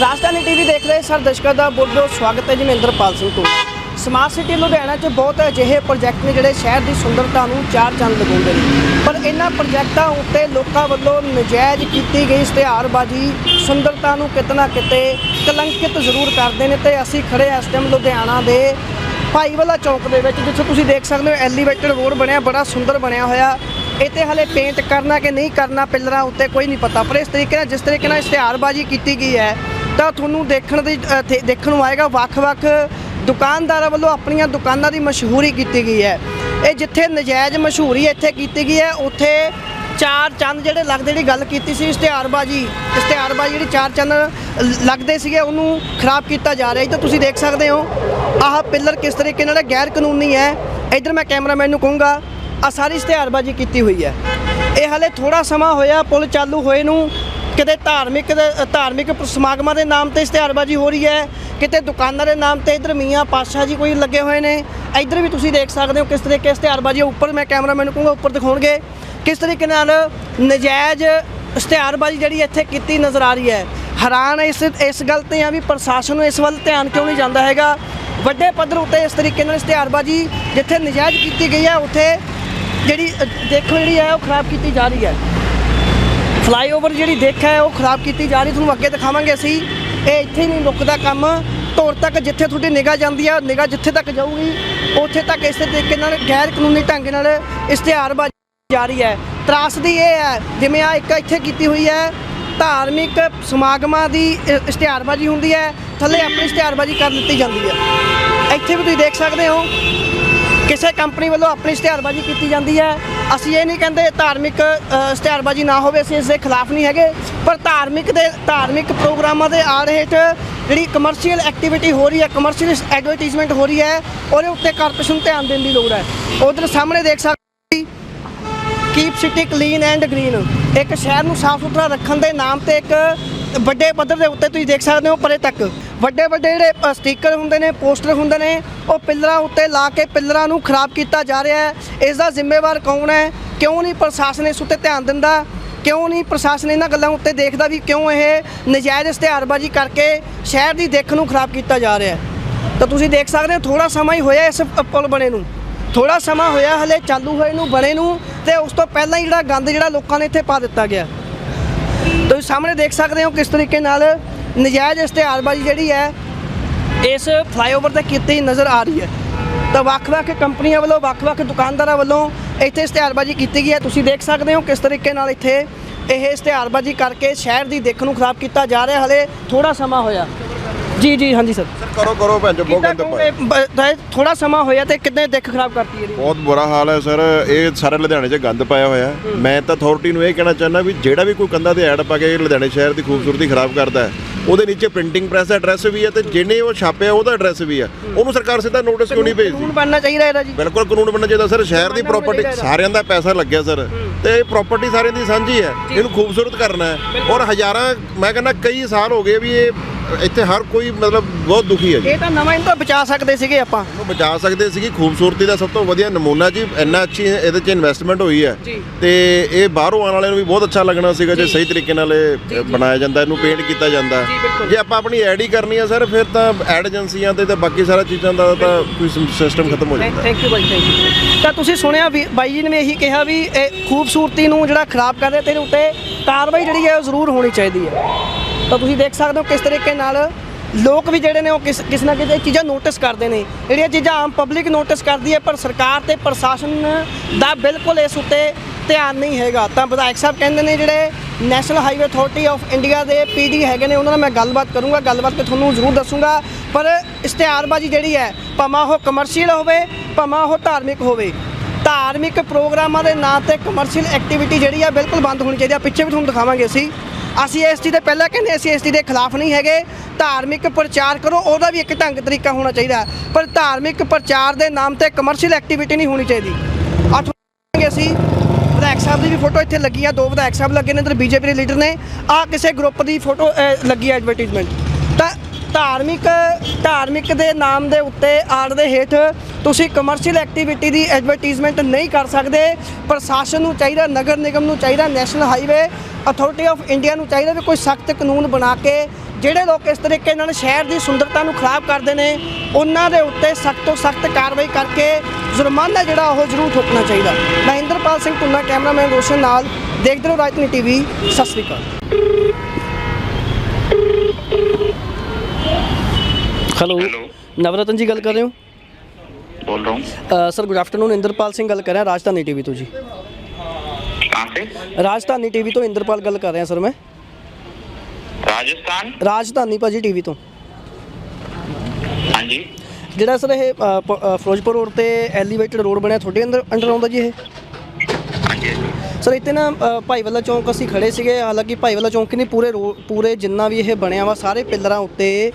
ਰਾਜਧਾਨੀ TV ਦੇਖ ਰਹੇ sir ਦਰਸ਼ਕਾਂ ਦਾ ਬਹੁਤ ਬਹੁਤ ਸਵਾਗਤ ਹੈ ਜੀ ਮਹਿੰਦਰਪਾਲ ਸਿੰਘ ਤੋਂ। ਸਮਾਰਟ ਸਿਟੀ ਲੁਧਿਆਣਾ 'ਚ ਬਹੁਤ ਅਜਿਹੇ ਪ੍ਰੋਜੈਕਟ ਨੇ ਜਿਹੜੇ ਸ਼ਹਿਰ ਦੀ ਸੁੰਦਰਤਾ ਨੂੰ ਚਾਰ ਚੰਦ ਲਗਾਉਂਦੇ ਨੇ। ਪਰ ਇਹਨਾਂ ਪ੍ਰੋਜੈਕਟਾਂ ਉੱਤੇ ਲੋਕਾਂ ਵੱਲੋਂ ਨਜਾਇਜ਼ ਕੀਤੀ ਗਈ ਇਸ਼ਤਿਹਾਰਬਾਜ਼ੀ ਸੁੰਦਰਤਾ ਨੂੰ ਕਿਤਨਾ ਕਿਤੇ ਕਲੰਕਿਤ ਜ਼ਰੂਰ ਕਰਦੇ ਨੇ ਤੇ ਅਸੀਂ ਖੜੇ ਇਸ ਟਾਈਮ ਲੁਧਿਆਣਾ ਦੇ ਭਾਈਵਾਲਾ ਚੌਂਕ ਦੇ ਵਿੱਚ, ਜਿੱਥੇ ਤੁਸੀਂ ਦੇਖ ਸਕਦੇ ਹੋ ਐਲੀਵੇਟਡ ਰੋਡ ਬਣਿਆ, ਬੜਾ ਸੁੰਦਰ ਬਣਿਆ ਹੋਇਆ। ਇੱਥੇ ਹਲੇ ਪੇਂਟ ਕਰਨਾ ਕਿ ਨਹੀਂ ਕਰਨਾ, ਪਿਲਰਾਂ ਉੱਤੇ ਕੋਈ ਨਹੀਂ ਪਤਾ। ਪਰ ਇਸ ਤਰੀਕੇ ਨਾਲ, ਜਿਸ ਤਰੀਕੇ ਨਾਲ ਇਸ਼ਤਿਹਾਰਬਾਜ਼ੀ ਕੀਤੀ ਗਈ ਹੈ ਤਾਂ ਤੁਹਾਨੂੰ ਦੇਖਣ ਦੀ ਦੇਖਣ ਨੂੰ ਆਏਗਾ, ਵੱਖ-ਵੱਖ ਦੁਕਾਨਦਾਰਾਂ ਵੱਲੋਂ ਆਪਣੀਆਂ ਦੁਕਾਨਾਂ ਦੀ ਮਸ਼ਹੂਰੀ ਕੀਤੀ ਗਈ ਹੈ। ਇਹ ਜਿੱਥੇ ਨਜਾਇਜ਼ ਮਸ਼ਹੂਰੀ ਇੱਥੇ ਕੀਤੀ ਗਈ ਹੈ, ਉੱਥੇ ਚਾਰ ਚੰਦ ਜਿਹੜੇ ਲੱਗਦੇ, ਜਿਹੜੀ ਗੱਲ ਕੀਤੀ ਸੀ, ਇਸ਼ਤਿਹਾਰਬਾਜ਼ੀ ਇਸ਼ਤਿਹਾਰਬਾਜ਼ੀ ਜਿਹੜੀ ਚਾਰ ਚੰਦ ਲੱਗਦੇ ਸੀਗੇ, ਉਹਨੂੰ ਖਰਾਬ ਕੀਤਾ ਜਾ ਰਿਹਾ ਹੈ। ਤਾਂ ਤੁਸੀਂ ਦੇਖ ਸਕਦੇ ਹੋ, ਆਹ ਪਿੱਲਰ ਕਿਸ ਤਰੀਕੇ ਨਾਲ ਗੈਰ ਕਾਨੂੰਨੀ ਹੈ। ਇਧਰ ਮੈਂ ਕੈਮਰਾਮੈਨ ਨੂੰ ਕਹੂੰਗਾ ਆ ਸਾਰੀ ਇਸ਼ਤਿਹਾਰਬਾਜ਼ੀ ਕੀਤੀ ਹੋਈ ਹੈ। ਇਹ ਹਲੇ ਥੋੜਾ ਸਮਾਂ ਹੋਇਆ, ਪੁਲ ਚਾਲੂ ਹੋਏ ਨੂੰ ਕਿਤੇ ਧਾਰਮਿਕ ਧਾਰਮਿਕ ਸਮਾਗਮਾਂ ਦੇ ਨਾਮ ਤੇ ਇਸ਼ਤਿਹਾਰਬਾਜ਼ੀ ਹੋ ਰਹੀ ਹੈ ਕਿਤੇ ਦੁਕਾਨਾਂ ਦੇ ਨਾਮ ਤੇ ਇਧਰ ਮੀਆਂ ਪਾਤਸ਼ਾਹ ਜੀ ਕੋਈ ਲੱਗੇ ਹੋਏ ਨੇ। ਇਧਰ ਵੀ ਤੁਸੀਂ ਦੇਖ ਸਕਦੇ ਹੋ ਕਿਸ ਤਰੀਕੇ ਇਸ਼ਤਿਹਾਰਬਾਜ਼ੀ ਉੱਪਰ ਮੈਂ ਕੈਮਰਾਮੈਨ ਕਹੂੰਗਾ ਉੱਪਰ ਦਿਖਾਉਣਗੇ। ਕਿਸ ਤਰੀਕੇ ਨਾਲ ਨਜਾਇਜ਼ ਇਸ਼ਤਿਹਾਰਬਾਜ਼ੀ ਜਿਹੜੀ ਇੱਥੇ ਕੀਤੀ ਨਜ਼ਰ ਆ ਰਹੀ ਹੈ। ਹੈਰਾਨ ਇਸ ਇਸ ਗੱਲ ਤੇ ਆ ਵੀ ਪ੍ਰਸ਼ਾਸਨ ਨੂੰ ਇਸ ਵੱਲ ਧਿਆਨ ਕਿਉਂ ਨਹੀਂ ਜਾਂਦਾ ਹੈਗਾ। ਵੱਡੇ ਪੱਧਰ ਉੱਤੇ ਇਸ ਤਰੀਕੇ ਨਾਲ ਇਸ਼ਤਿਹਾਰਬਾਜ਼ੀ ਜਿੱਥੇ ਨਜਾਇਜ਼ ਕੀਤੀ ਗਈ ਹੈ ਉੱਥੇ ਜਿਹੜੀ ਅ, ਦੇਖੋ ਜਿਹੜੀ ਹੈ ਉਹ ਖਰਾਬ ਕੀਤੀ ਜਾ ਰਹੀ ਹੈ। ਫਲਾਈਓਵਰ ਜਿਹੜੀ ਦੇਖ ਹੈ, ਉਹ ਖਰਾਬ ਕੀਤੀ ਜਾ ਰਹੀ, ਤੁਹਾਨੂੰ ਅੱਗੇ ਦਿਖਾਵਾਂਗੇ ਅਸੀਂ। ਇਹ ਇੱਥੇ ਹੀ ਨਹੀਂ ਰੁਕਦਾ ਕੰਮ। ਧੌਰ ਤੱਕ ਜਿੱਥੇ ਤੁਹਾਡੀ ਨਿਗਾਹ ਜਾਂਦੀ ਹੈ ਨਿਗਾਹ ਜਿੱਥੇ ਤੱਕ ਜਾਊਗੀ, ਉੱਥੇ ਤੱਕ ਇਸੇ ਤਰੀਕੇ ਨਾਲ ਗੈਰ ਕਾਨੂੰਨੀ ਢੰਗ ਨਾਲ ਇਸ਼ਤਿਹਾਰਬਾਜ਼ੀ ਜਾਰੀ ਹੈ। ਤਰਾਸਦੀ ਇਹ ਹੈ, ਜਿਵੇਂ ਆ ਇੱਕ ਇੱਥੇ ਕੀਤੀ ਹੋਈ ਹੈ, ਧਾਰਮਿਕ ਸਮਾਗਮਾਂ ਦੀ ਇਸ਼ਤਿਹਾਰਬਾਜ਼ੀ ਹੁੰਦੀ ਹੈ, ਥੱਲੇ ਆਪਣੀ ਇਸ਼ਤਿਹਾਰਬਾਜ਼ੀ ਕਰ ਦਿੱਤੀ ਜਾਂਦੀ ਹੈ। ਇੱਥੇ ਵੀ ਤੁਸੀਂ ਦੇਖ ਸਕਦੇ ਹੋ ਕਿਸੇ ਕੰਪਨੀ ਵੱਲੋਂ ਆਪਣੀ ਇਸ਼ਤਿਹਾਰਬਾਜ਼ੀ ਕੀਤੀ ਜਾਂਦੀ ਹੈ। ਅਸੀਂ ਇਹ ਨਹੀਂ ਕਹਿੰਦੇ ਧਾਰਮਿਕ ਇਸ਼ਤਿਹਾਰਬਾਜ਼ੀ ਨਾ ਹੋਵੇ, ਅਸੀਂ ਇਸ ਦੇ ਖਿਲਾਫ ਨਹੀਂ ਹੈਗੇ। ਪਰ ਧਾਰਮਿਕ ਦੇ, ਧਾਰਮਿਕ ਪ੍ਰੋਗਰਾਮਾਂ ਦੇ ਆੜ ਹੇਠ ਜਿਹੜੀ ਕਮਰਸ਼ੀਅਲ ਐਕਟੀਵਿਟੀ ਹੋ ਰਹੀ ਹੈ ਕਮਰਸ਼ੀਅਲ ਐਡਵਰਟਾਈਜ਼ਮੈਂਟ ਹੋ ਰਹੀ ਹੈ, ਉਹਦੇ ਉੱਤੇ ਕਾਰਪੋਰੇਸ਼ਨ ਧਿਆਨ ਦੇਣ ਦੀ ਲੋੜ ਹੈ। ਉਧਰ ਸਾਹਮਣੇ ਦੇਖ ਸਕਦੇ ਹੋ keep city clean and green ਇੱਕ ਸ਼ਹਿਰ ਨੂੰ ਸਾਫ਼ ਸੁਥਰਾ ਰੱਖਣ ਦੇ ਨਾਮ ਤੇ ਇੱਕ ਵੱਡੇ ਪੱਧਰ ਦੇ ਉੱਤੇ ਤੁਸੀਂ ਦੇਖ ਸਕਦੇ ਹੋ ਪਰੇ ਤੱਕ। ਵੱਡੇ ਵੱਡੇ ਜਿਹੜੇ ਅ, ਸਟicker ਹੁੰਦੇ ਨੇ ਪੋਸਟਰ ਹੁੰਦੇ ਨੇ ਉਹ ਪਿੱਲਰਾਂ ਉੱਤੇ ਲਾ ਕੇ ਪਿੱਲਰਾਂ ਨੂੰ ਖਰਾਬ ਕੀਤਾ ਜਾ ਰਿਹਾ ਹੈ। ਇਸ ਦਾ ਜ਼ਿੰਮੇਵਾਰ ਕੌਣ ਹੈ? ਕਿਉਂ ਨਹੀਂ ਪ੍ਰਸ਼ਾਸਨ ਇਸ ਉੱਤੇ ਧਿਆਨ ਦਿੰਦਾ? ਕਿਉਂ ਨਹੀਂ ਪ੍ਰਸ਼ਾਸਨ ਇਹਨਾਂ ਗੱਲਾਂ ਉੱਤੇ ਦੇਖਦਾ ਵੀ ਕਿਉਂ ਇਹ ਨਜਾਇਜ਼ ਇਸ਼ਤਿਹਾਰਬਾਜ਼ੀ ਕਰਕੇ ਸ਼ਹਿਰ ਦੀ ਦਿੱਖ ਨੂੰ ਖਰਾਬ ਕੀਤਾ ਜਾ ਰਿਹਾ ਹੈ? ਤਾਂ ਤੁਸੀਂ ਦੇਖ ਸਕਦੇ ਹੋ ਥੋੜਾ ਸਮਾਂ ਹੀ ਹੋਇਆ ਇਸ ਪੁਲ ਬਣੇ ਨੂੰ। ਥੋੜਾ ਸਮਾਂ ਹੋਇਆ ਹਲੇ ਚਾਲੂ ਹੋਏ ਨੂੰ ਬਣੇ ਨੂੰ ਤੇ ਉਸ ਤੋਂ ਪਹਿਲਾਂ ਹੀ ਜਿਹੜਾ ਗੰਦ ਜਿਹੜਾ ਲੋਕਾਂ ਨੇ ਇੱਥੇ ਪਾ ਦਿੱਤਾ ਗਿਆ। ਸਾਹਮਣੇ ਦੇਖ ਸਕਦੇ ਹੋ ਕਿਸ ਤਰੀਕੇ ਨਾਲ ਨਜਾਇਜ਼ ਇਸ਼ਤਿਹਾਰਬਾਜ਼ੀ ਜਿਹੜੀ ਹੈ, ਇਸ ਫਲਾਈਓਵਰ ਤੇ ਕੀਤੀ ਨਜ਼ਰ ਆ ਰਹੀ ਹੈ। ਤਾਂ ਵੱਖ-ਵੱਖ ਕੰਪਨੀਆਂ ਵੱਲੋਂ ਵੱਖ-ਵੱਖ ਦੁਕਾਨਦਾਰਾਂ ਵੱਲੋਂ ਇੱਥੇ ਇਸ਼ਤਿਹਾਰਬਾਜ਼ੀ ਕੀਤੀ ਗਈ ਹੈ। ਤੁਸੀਂ ਦੇਖ ਸਕਦੇ ਹੋ ਕਿਸ ਤਰੀਕੇ ਨਾਲ ਇੱਥੇ ਇਹ ਇਸ਼ਤਿਹਾਰਬਾਜ਼ੀ ਕਰਕੇ ਸ਼ਹਿਰ ਦੀ ਦਿੱਖ ਨੂੰ ਖਰਾਬ ਕੀਤਾ ਜਾ ਰਿਹਾ। ਹਲੇ ਥੋੜਾ ਸਮਾਂ ਹੋਇਆ। ਜੀ ਜੀ ਹਾਂਜੀ ਸਰ। ਕਰੋ ਕਰੋ ਭੈਣ ਚੋ ਬਹੁਤ ਗੰਦ ਪਾਇਆ। ਥੋੜਾ ਸਮਾਂ ਹੋਇਆ ਤੇ ਕਿੰਨੇ ਦਿੱਖ ਖਰਾਬ ਕਰਤੀ ਇਹਦੀ? ਬਹੁਤ ਬੁਰਾ ਹਾਲ ਹੈ ਸਰ। ਇਹ ਸਾਰੇ ਲੁਧਿਆਣੇ 'ਚ ਗੰਦ ਪਾਇਆ ਹੋਇਆ ਹੈ। ਮੈਂ ਤਾਂ ਅਥਾਰਟੀ ਨੂੰ ਇਹ ਕਹਿਣਾ ਚਾਹੁੰਦਾ ਵੀ ਜਿਹੜਾ ਵੀ ਕੋਈ ਕੰਧਾਂ ਤੇ ਐਡ ਪਾ ਕੇ ਲੁਧਿਆਣੇ ਸ਼ਹਿਰ ਦੀ ਖੂਬਸੂਰਤੀ ਖਰਾਬ ਕਰਦਾ ਹੈ ਉਹਦੇ ਨੀਚੇ ਪ੍ਰਿੰਟਿੰਗ ਪ੍ਰੈਸ ਦਾ ਐਡਰੈਸ ਵੀ ਹੈ ਤੇ ਜਿਹਨੇ ਉਹ ਛਾਪਿਆ ਉਹਦਾ ਐਡਰੈਸ ਵੀ ਹੈ। ਉਹਨੂੰ ਸਰਕਾਰ ਸਿੱਧਾ ਨੋਟਿਸ ਕਿਉਂ ਨਹੀਂ ਭੇਜਦੀ? ਕਾਨੂੰਨ ਬਣਨਾ ਚਾਹੀਦਾ ਇਹਦਾ ਜੀ। ਬਿਲਕੁਲ ਕਾਨੂੰਨ ਬਣਨਾ ਚਾਹੀਦਾ ਸਰ। ਸ਼ਹਿਰ ਦੀ ਪ੍ਰਾਪਰਟੀ। ਸਾਰਿਆਂ ਦਾ ਪੈਸਾ ਲੱਗਿਆ ਸਰ। ਤੇ ਇਹ ਪ੍ਰਾਪਰਟੀ ਸਾਰਿਆਂ ਦੀ ਸਾਂਝੀ ਹੈ। ਇਹਨੂੰ ਖੂਬਸੂਰਤ ਕਰਨਾ ਹੈ। ਔਰ ਹਜ਼ਾਰਾਂ ਮੈਂ ਕਹਿੰਦਾ ਕਈ ਸਾਲ ਹੋ ਗਏ ਵੀ ਇਹ ਇੱਥੇ ਹਰ ਕੋਈ ਮਤਲਬ ਬਹੁਤ ਦੁਖੀ ਹੈ ਜੀ। ਇਹ ਤਾਂ ਨਵਾਂ ਇਹਨੂੰ ਤਾਂ ਬਚਾ ਸਕਦੇ ਸੀਗੇ ਆਪਾਂ। ਨੂੰ ਬਚਾ ਸਕਦੇ ਸੀਗੀ। ਖੂਬਸੂਰਤੀ ਦਾ ਸਭ ਤੋਂ ਵਧੀਆ ਨਮੂਨਾ ਜੀ ਇੰਨਾ ਅੱਛੀ ਇਹਦੇ 'ਚ ਇਨਵੈਸਟਮੈਂਟ ਹੋਈ ਹੈ। ਜੀ। ਤੇ ਇਹ ਬਾਹਰੋਂ ਆਉਣ ਵਾਲਿਆਂ ਨੂੰ ਵੀ ਬਹੁਤ ਅੱਛਾ ਲੱਗਣਾ ਸੀਗਾ ਜੇ ਸਹੀ ਤਰੀਕੇ ਨਾਲ ਇਹ ਬਣਾਇਆ ਜਾਂਦਾ ਇਹਨੂੰ ਪੇਂਟ ਕੀਤਾ ਜਾਂਦਾ। ਜੀ, ਬਿਲਕੁਲ। ਜੇ ਆਪਾਂ ਆਪਣੀ ਐਡ ਹੀ ਕਰਨੀ ਹੈ ਸਰ ਫਿਰ ਤਾਂ ਐਡ ਏਜੰਸੀਆਂ ਤੇ ਤੇ ਬਾਕੀ ਸਾਰਾ ਚੀਜ਼ਾਂ ਦਾ ਤਾਂ ਕੋਈ ਸਿਸਟਮ ਖਤਮ ਹੋ ਜਾਂਦਾ। ਥੈਂਕ ਯੂ ਬਾਈ ਥੈਂਕ ਯੂ ਤਾਂ ਤੁਸੀਂ ਸੁਣਿਆ ਵੀ ਬਾਈ ਜੀ ਨੇ ਵੀ ਇਹੀ ਕਿਹਾ ਵੀ ਇਹ ਖੂਬਸੂਰਤੀ ਨੂੰ ਜਿਹੜਾ ਖਰਾਬ ਕਰ ਰਿਹਾ ਤੇ ਇਹਦੇ ਉੱਤੇ ਕਾਰਵਾਈ ਜਿਹੜੀ ਹੈ ਉਹ ਜ਼ਰੂਰ ਹੋਣੀ ਚਾਹੀਦੀ ਹੈ। ਤਾਂ ਤੁਸੀਂ ਦੇਖ ਸਕਦੇ ਹੋ ਕਿਸ ਤਰੀਕੇ ਨਾਲ ਲੋਕ ਵੀ ਜਿਹੜੇ ਨੇ ਉਹ ਕਿਸ ਕਿਸ ਨਾ ਕਿਸ ਇਹ ਚੀਜ਼ਾਂ ਨੋਟਿਸ ਕਰਦੇ ਨੇ। ਜਿਹੜੀਆਂ ਚੀਜ਼ਾਂ ਆਮ ਪਬਲਿਕ ਨੋਟਿਸ ਕਰਦੀ ਹੈ, ਪਰ ਸਰਕਾਰ ਤੇ ਪ੍ਰਸ਼ਾਸਨ ਦਾ ਬਿਲਕੁਲ ਇਸ ਉੱਤੇ ਧਿਆਨ ਨਹੀਂ ਹੈਗਾ। ਤਾਂ ਵਿਧਾਇਕ ਸਾਹਿਬ ਕਹਿੰਦੇ ਨੇ ਜਿਹੜੇ National Highway Authority of India ਦੇ ਪੀਡੀ ਹੈਗੇ ਨੇ, ਉਹਨਾਂ ਨਾਲ ਮੈਂ ਗੱਲਬਾਤ ਕਰੂੰਗਾ। ਗੱਲਬਾਤ ਕੇ ਤੁਹਾਨੂੰ ਜ਼ਰੂਰ ਦੱਸੂੰਗਾ। ਪਰ ਇਸ਼ਤਿਹਾਰਬਾਜ਼ੀ ਜਿਹੜੀ ਹੈ, ਭਾਵੇਂ ਉਹ ਕਮਰਸ਼ੀਅਲ ਹੋਵੇ, ਭਾਵੇਂ ਉਹ ਧਾਰਮਿਕ ਹੋਵੇ, ਧਾਰਮਿਕ ਪ੍ਰੋਗਰਾਮਾਂ ਦੇ ਨਾਂ ਤੇ ਕਮਰਸ਼ੀਅਲ ਐਕਟੀਵਿਟੀ ਜਿਹੜੀ ਆ ਬਿਲਕੁਲ ਬੰਦ ਹੋਣੀ ਚਾਹੀਦੀ ਆ ਪਿੱਛੇ ਵੀ ਤੁਹਾਨੂੰ ਦਿਖਾਵਾਂਗੇ ਅਸੀਂ। ਅਸੀਂ ਇਸ ਚੀਜ਼ ਦੇ ਪਹਿਲਾਂ ਕਹਿੰਦੇ ਅਸੀਂ ਇਸ ਚੀਜ਼ ਦੇ ਖਿਲਾਫ ਨਹੀਂ ਹੈਗੇ। ਧਾਰਮਿਕ ਪ੍ਰਚਾਰ ਕਰੋ, ਉਹਦਾ ਵੀ ਇੱਕ ਢੰਗ ਤਰੀਕਾ ਹੋਣਾ ਚਾਹੀਦਾ ਪਰ ਧਾਰਮਿਕ ਪ੍ਰਚਾਰ ਦੇ ਨਾਮ ਤੇ ਕਮਰਸ਼ੀਅਲ ਐਕਟੀਵਿਟੀ ਨਹੀਂ ਹੋਣੀ ਚਾਹੀਦੀ। ਆ ਅਸੀਂ, ਵਿਧਾਇਕ ਸਾਹਿਬ ਦੀ ਵੀ ਫੋਟੋ ਇੱਥੇ ਲੱਗੀ ਆ, ਦੋ ਵਿਧਾਇਕ ਸਾਹਿਬ ਲੱਗੇ ਨੇ ਇੱਧਰ ਬੀਜੇਪੀ ਦੇ ਲੀਡਰ ਨੇ। ਆ ਕਿਸੇ ਗਰੁੱਪ ਦੀ ਫੋਟੋ ਲੱਗੀ ਆ ਐਡਵਰਟਾਈਜ਼ਮੈਂਟ ਤਾਂ ਧਾਰਮਿਕ ਧਾਰਮਿਕ ਦੇ ਨਾਮ ਦੇ ਉੱਤੇ ਆੜ ਦੇ ਹੇਠ ਤੁਸੀਂ ਕਮਰਸ਼ੀਅਲ ਐਕਟੀਵਿਟੀ ਦੀ ਐਡਵਰਟਾਈਜ਼ਮੈਂਟ ਨਹੀਂ ਕਰ ਸਕਦੇ। ਪ੍ਰਸ਼ਾਸਨ ਨੂੰ ਚਾਹੀਦਾ ਨਗਰ ਨਿਗਮ ਨੂੰ ਚਾਹੀਦਾ National Highway Authority of India ਨੂੰ ਚਾਹੀਦਾ ਵੀ ਕੋਈ ਸਖਤ ਕਾਨੂੰਨ ਬਣਾ ਕੇ ਜਿਹੜੇ ਲੋਕ ਇਸ ਤਰੀਕੇ ਨਾਲ ਸ਼ਹਿਰ ਦੀ ਸੁੰਦਰਤਾ ਨੂੰ ਖਰਾਬ ਕਰਦੇ ਨੇ ਉਹਨਾਂ ਦੇ ਉੱਤੇ ਸਖਤ ਤੋਂ ਸਖਤ ਕਾਰਵਾਈ ਕਰਕੇ ਜੁਰਮਾਨਾ ਜਿਹੜਾ ਉਹ ਜ਼ਰੂਰ ਠੋਕਣਾ ਚਾਹੀਦਾ। ਮੈਂ ਇੰਦਰਪਾਲ ਸਿੰਘ ਟੁੰਨਾ ਕੈਮਰਾਮੈਨ ਰੋਸ਼ਨ ਨਾਲ ਦੇਖਦੇ ਰਹੋ ਰਾਜਨੀ ਟੀਵੀ ਸਤਿ ਸ੍ਰੀ ਅਕਾਲ। ਹੈਲੋ ਨਵਰਤਨ ਜੀ ਗੱਲ ਕਰ ਰਹੇ ਹੋ? बोल रहा हूँ ਅ, sir good afternoon Inderpal Singh ਗੱਲ ਕਰ ਰਿਹਾ ਰਾਜਧਾਨੀ ਟੀਵੀ ਤੋਂ ਜੀ कहाँ से ਰਾਜਧਾਨੀ ਟੀਵੀ ਤੋਂ ਇੰਦਰਪਾਲ ਗੱਲ ਕਰ ਰਿਹਾ ਸਰ ਮੈਂ राजस्थान ਰਾਜਧਾਨੀ ਭਾਜੀ ਟੀਵੀ ਤੋਂ हाँ जी ਜਿਹੜਾ ਸਰ ਇਹ ਅ, ਪ- ਅ, ਫਿਰੋਜ਼ਪੁਰ ਰੋਡ ਤੇ ਐਲੀਵੇਟਡ ਰੋਡ ਬਣਿਆ ਤੁਹਾਡੇ ਅੰਦਰ ਅੰਡਰ ਆਉਂਦਾ ਜੀ ਇਹ हाँ जी हाँ जी ਸਰ ਇੱਥੇ ਨਾ ਅ, ਭਾਈਵਾਲਾ ਚੌਂਕ ਅਸੀਂ ਖੜੇ ਸੀਗੇ ਹਾਲਾਂਕਿ ਭਾਈਵਾਲਾ ਚੌਂਕ ਨਹੀਂ ਪੂਰੇ ਰੋ- ਪੂਰੇ ਜਿੰਨਾ ਵੀ ਇਹ ਬਣਿਆ ਵਾ ਸਾਰੇ ਪਿੱਲਰਾਂ ਉੱਤੇ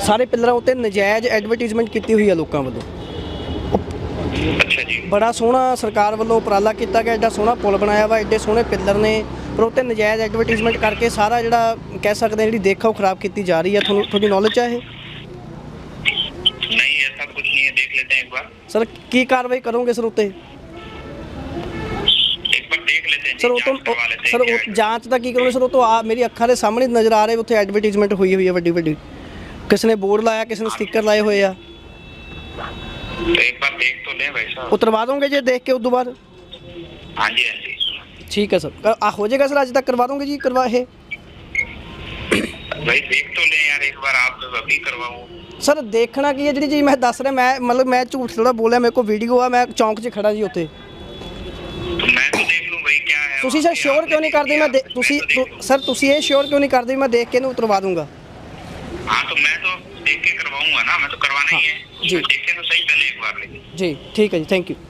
ਸਾਰੇ ਪਿੱਲਰਾਂ ਉੱਤੇ ਨਜਾਇਜ਼ ਐਡਵਰਟਾਈਜ਼ਮੈਂਟ ਕੀਤੀ ਹੋਈ ਆ ਲੋਕਾਂ ਵੱਲੋਂ अच्छा जी ਬੜਾ ਸੋਹਣਾ ਸਰਕਾਰ ਵੱਲੋਂ ਉਪਰਾਲਾ ਕੀਤਾ ਗਿਆ ਐਡਾ ਸੋਹਣਾ ਪੁਲ ਬਣਾਇਆ ਵਾ ਐਡੇ ਸੋਹਣੇ ਪਿੱਲਰ ਨੇ ਪਰ ਉੱਤੇ ਨਜਾਇਜ਼ ਐਡਵਰਟਾਈਜ਼ਮੈਂਟ ਕਰਕੇ ਸਾਰਾ ਜਿਹੜਾ ਕਹਿ ਸਕਦੇ ਹਾਂ ਜਿਹੜੀ ਦੇਖਾ ਉਹ ਖਰਾਬ ਕੀਤੀ ਜਾ ਰਹੀ ਹੈ ਤੁਹਾਨੂੰ ਤੁਹਾਡੀ ਨੌਲੇਜ ਹੈ ਇਹ नहीं ऐसा कुछ नहीं है देख लेते हैं एक बार ਸਰ ਕੀ ਕਾਰਵਾਈ ਕਰੋਗੇ ਸਰ ਉੱਤੇ एक बार देख लेते हैं ਸਰ ਉਹ जी, ਤੋਂ जांच करवा लेते ਸਰ हैं क्या ਉਹ है। ਜਾਂਚ ਦਾ ਕੀ ਕਰੋਗੇ ਸਰ ਉਹ ਤੋਂ ਆ ਮੇਰੀ ਅੱਖਾਂ ਦੇ ਸਾਹਮਣੇ ਨਜ਼ਰ ਆ ਰਿਹਾ ਉੱਥੇ ਐਡਵਰਟਾਈਜ਼ਮੈਂਟ ਹੋਈ ਹੋਈ ਹੈ ਵੱਡੀ ਵੱਡੀ ਕਿਸੇ ਨੇ ਬੋਰਡ ਲਾਇਆ ਕਿਸੇ ਨੇ ਸਟicker ਲਾਏ ਹੋਏ ਆ तो एक बार देख तो ले भाई साहब ਉਤਰਵਾ ਦੋਗੇ ਜੇ ਦੇਖ ਕੇ ਉਸ ਤੋਂ ਬਾਅਦ हाँ जी हाँ जी ਠੀਕ ਹੈ ਸਰ ਅ, ਆ ਹੋ ਜਾਏਗਾ ਸਰ ਅੱਜ ਤੱਕ ਕਰਵਾ ਦੋਗੇ ਜੀ ਕਰਵਾ ਇਹ भाई देख तो ले यार एक बार आप अभी करवाओ ਸਰ ਦੇਖਣਾ ਕੀ ਹੈ ਜਿਹੜੀ ਚੀਜ਼ ਮੈਂ ਦੱਸ ਰਿਹਾ ਮੈਂ ਮਤਲਬ ਮੈਂ ਝੂਠ ਥੋੜਾ ਬੋਲਿਆ ਮੇਰੇ ਕੋਲ ਵੀਡੀਓ ਆ ਮੈਂ ਚੌਂਕ 'ਚ ਖੜਾ ਜੀ ਉੱਥੇ तो मैं तो देख लूँ भाई क्या है ਤੁਸੀਂ वहाँ ਸਰ पे, ਸ਼ੋਰ आपने ਕਿਉਂ ਨਹੀਂ देख ਕਰਦੇ लिया, ਮੈਂ ਦੇ- मैं ਤੁਸੀਂ तो देख ਤੁ- ਸਰ ਤੁਸੀਂ ਇਹ ਸ਼ੋਰ ਕਿਉਂ ਨਹੀਂ ਕਰਦੇ ਵੀ ਮੈਂ ਦੇਖ ਕੇ ਇਹਨੂੰ ਉਤਰਵਾ ਦੂੰਗਾ लूँ। हाँ तो मैं तो देख के करवाऊंगा ना मैं तो करवाना ही है जी। देखे तो सही पहले एक बार लेकिन जी ठीक है जी थैंक यू